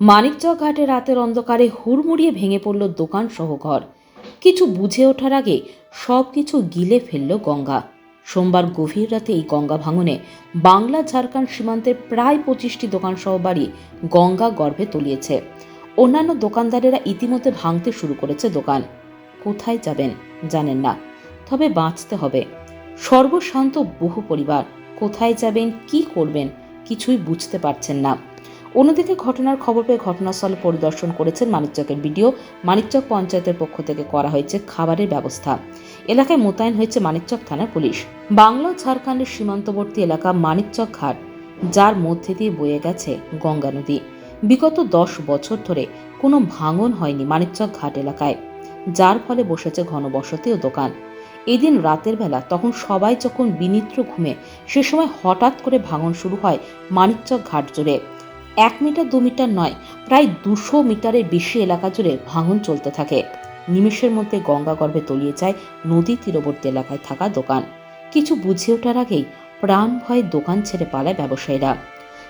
মানিকচক ঘাটে রাতের অন্ধকারে হুড়মুড়িয়ে ভেঙে পড়ল দোকান সহ ঘর। কিছু বুঝে ওঠার আগে সব কিছু গিলে ফেলল গঙ্গা। সোমবার গভীর রাতে এই গঙ্গা ভাঙনে বাংলা ঝাড়খণ্ড সীমান্তের প্রায় পঁচিশটি দোকানসহ বাড়ি গঙ্গা গর্ভে তলিয়েছে। অন্যান্য দোকানদারেরা ইতিমধ্যে ভাঙতে শুরু করেছে দোকান। কোথায় যাবেন জানেন না, তবে বাঁচতে হবে। সর্বশান্ত বহু পরিবার, কোথায় যাবেন, কি করবেন কিছুই বুঝতে পারছেন না। অন্যদিকে ঘটনার খবর পেয়ে ঘটনাস্থলে পরিদর্শন করেছেন মানিকচকের বিডিও। মানিকচক পঞ্চায়েতের পক্ষ থেকে করা হয়েছে খাবারের ব্যবস্থা। এলাকায় মোতায়েন হয়েছে মানিকচক থানার পুলিশ। বাংলা ঝাড়খণ্ডের সীমান্তবর্তী এলাকা মানিকচক ঘাট, যার মধ্যে দিয়ে বয়ে গেছে গঙ্গা নদী। বিগত দশ বছর ধরে কোনো ভাঙন হয়নি মানিকচক ঘাট এলাকায়, যার ফলে বসেছে ঘনবসতি ও দোকান। এদিন রাতের বেলা তখন সবাই যখন বিনিদ্র ঘুমে, সে সময় হঠাৎ করে ভাঙন শুরু হয় মানিকচক ঘাট জুড়ে। এক মিটার, দু মিটার নয়, প্রায় দুশো মিটারের বেশি এলাকা জুড়ে ভাঙন চলতে থাকে। নিমেষের মধ্যে গঙ্গা গর্ভে তলিয়ে যায় নদী তীরবর্তী এলাকায় থাকা দোকান। কিছু বুঝে ওঠার আগেই প্রাণ ভয়ে দোকান ছেড়ে পালায় ব্যবসায়ীরা।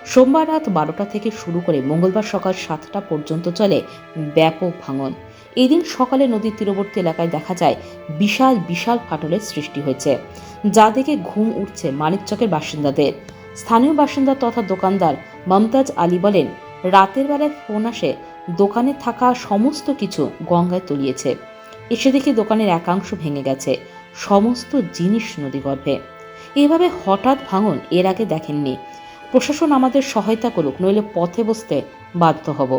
সোমবার রাত বারোটা থেকে শুরু করে মঙ্গলবার সকাল সাতটা পর্যন্ত চলে ব্যাপক ভাঙন। এদিন সকালে নদীর তীরবর্তী এলাকায় দেখা যায় বিশাল বিশাল ফাটলের সৃষ্টি হয়েছে, যা দেখে ঘুম উঠছে মানিকচকের বাসিন্দাদের। স্থানীয় বাসিন্দা তথা দোকানদার মমতাজ আলী বলেন, রাতের বেলায় ফোন আসে, দোকানে থাকা সমস্ত কিছু গঙ্গায় তলিয়েছে। এসে দেখে দোকানের একাংশ ভেঙে গেছে, সমস্ত জিনিস নদীগর্ভে। এইভাবে হঠাৎ ভাঙন এর আগে দেখেননি। প্রশাসন আমাদের সহায়তা করুক, নইলে পথে বসতে বাধ্য হব।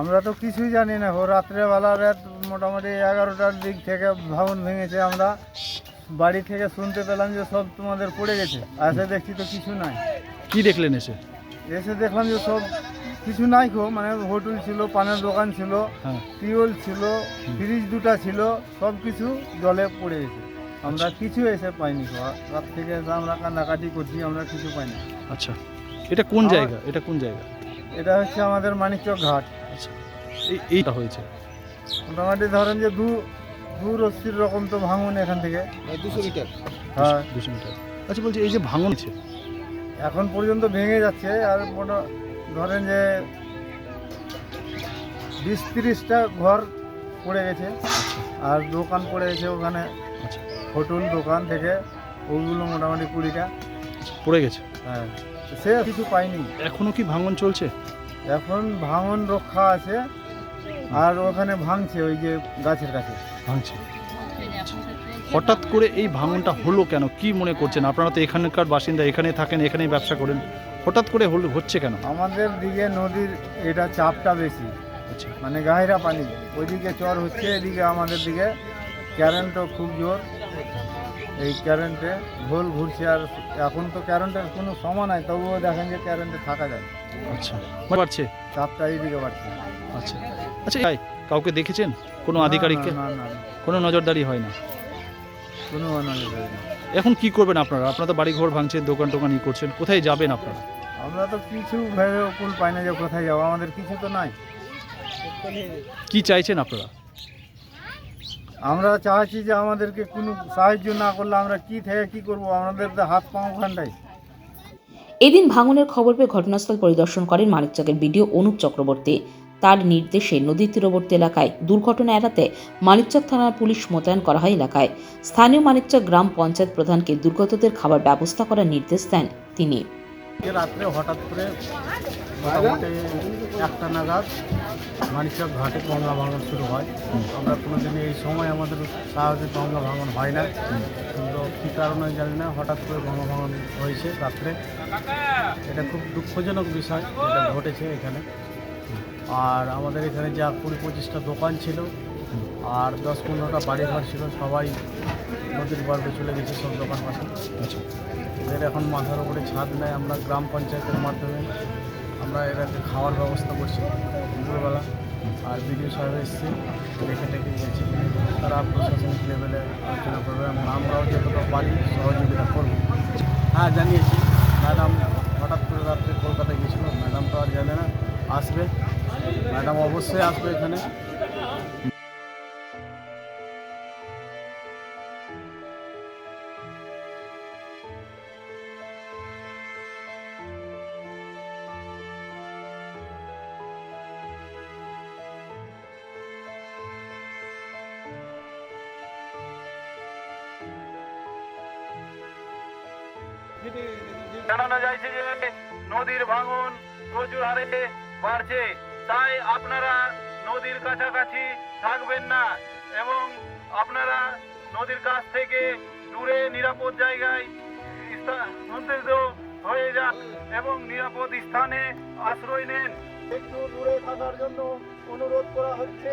আমরা তো কিছুই জানি না। রাত্রেবেলা রাত মোটামুটি এগারোটার দিক থেকে ভাঙন ভেঙেছে আমরা। বাড়ি থেকে শুনতে পেলাম যে সব তোমাদের পড়ে গেছে আসে দেখছি তো কিছু নাই। কি দেখলেন এসে? এসে দেখলাম যে সব কিছু নাই খো মানে হোটেল ছিল পানের দোকান ছিল হ্যাঁ। টিউল ছিল ফ্রিজ দুটা ছিল সব কিছু জলে পড়ে গেছে। আমরা কিছু এসে পাইনি। রাত থেকে আমরা কান্নাকাটি করছি আমরা কিছু পাইনি। আচ্ছা। এটা কোন জায়গা? এটা কোন জায়গা? এটা হচ্ছে আমাদের মানিকচক ঘাট। আচ্ছা। এই এইটা হয়েছে। মোটামুটি ধরেন যে দু দু রশ্মির রকম তো ভাঙুন এখান থেকে। দুশো মিটার। হ্যাঁ। দুশো মিটার। আচ্ছা বলছি এই যে ভাঙন হয়েছে এখন পর্যন্ত ভেঙে যাচ্ছে আর মোটা ধরেন যে বিশ তিরিশটা ঘর পড়ে গেছে আর দোকান পড়ে গেছে ওখানে। আচ্ছা। হোটেল দোকান থেকে ওইগুলো মোটামুটি কুড়িটা। পড়ে গেছে? হ্যাঁ সে কিছু পাইনি। এখনও কি ভাঙন চলছে? এখন ভাঙন রক্ষা আছে আর ওখানে ভাঙছে ওই যে গাছের কাছে। ভাঙছে। হঠাৎ করে এই ভাঙনটা হলো কেন? কি মনে করছেন? আপনারা তো এখানকার বাসিন্দা এখানে থাকেন এখানেই ব্যবসা করেন। হঠাৎ করে হলো হচ্ছে কেন? আমাদের দিকে নদীর এটা চাপটা বেশি। আচ্ছা। মানে গাহিরা পানি ওইদিকে চর হচ্ছে এদিকে আমাদের দিকে কারেন্টও খুব জোর। এই কারেন্টে ভোল ঘুরছে আর এখন তো কারেন্টের কোনো সময় নাই তবুও দেখেন যে কারেন্টে থাকা যায়। আচ্ছা। বাড়ছে? চাপটা এইদিকে বাড়ছে। আচ্ছা। আচ্ছা এই, কাউকে দেখেছেন? কোনো আধিকারিককে? কোনো নজরদারি হয় না? কোনো না। এখন কি করবেন আপনারা? আপনারা তো বাড়ি ঘর ভাঙছেন দোকান টোকান ই করছেন কোথায় যাবেন আপনারা? আমরা তো কিছু ভেবে কুল পাই না যে কোথায় যাব আমাদের কিছু তো নাই। কি চাইছেন আপনারা? আমরা চাইছি যে আমাদেরকে কোনো সাহায্য না করলে আমরা কি থেকে কি করব? আমাদের তো হাত পাও ওখানটাই এদিন ভাঙনের খবর পেয়ে ঘটনাস্থল পরিদর্শন করেন মানিকচকের বিডিও অনুপ চক্রবর্তী। তার নির্দেশে নদীর তীরবর্তী এলাকায় দুর্ঘটনা এড়াতে মানিকচক থানার পুলিশ মোতায়েন করা হয় এলাকায়। স্থানীয় মানিকচক গ্রাম পঞ্চায়েত প্রধানকে দুর্গতদের খাবার ব্যবস্থা করার নির্দেশ দেন তিনি। রাত্রে হঠাৎ করে মোটামুটি একটা নাগাদ মানিকচক ঘাটে গঙ্গা ভাঙন শুরু হয়। আমরা কোনোদিন এই সময় আমাদের সাহায্যে গঙ্গা ভাঙন হয় না। কিন্তু কী কারণে জানি না, হঠাৎ করে গঙ্গা ভাঙন হয়েছে রাত্রে। এটা খুব দুঃখজনক বিষয় যেটা ঘটেছে এখানে। আর আমাদের এখানে যা কুড়ি পঁচিশটা দোকান ছিল আর দশ পনেরোটা বাড়ি ঘর ছিল সবাই নদীর গর্ভে চলে গেছে সব দোকান পাশে। আচ্ছা। এদের এখন মাথার উপরে ছাদ নেয় আমরা গ্রাম পঞ্চায়েতের মাধ্যমে আমরা এটাকে খাওয়ার ব্যবস্থা করছি দুপুরবেলা। আর বিডিও সাহেব এসছে দেখে টেকে গেছে। তারা প্রশাসনিক লেভেলে আলোচনা করবে এবং আমরাও যতটা পারি সহযোগিতা করব। হ্যাঁ জানিয়েছি ম্যাডাম হঠাৎ করে রাত্রে কলকাতায় গেছিল ম্যাডাম তো আর জানে না আসবে। ম্যাডাম অবশ্যই আসবে এখানে। জানানো যাইছে যে নদীর ভাঙন প্রচুর হারে বাড়ছে। তাই আপনারা নদীর কাছাকাছি থাকবেন না এবং আপনারা নদীর কাছ থেকে দূরে নিরাপদ জায়গায় হয়ে যান এবং নিরাপদ স্থানে আশ্রয় নেন। একটু দূরে থাকার জন্য অনুরোধ করা হচ্ছে।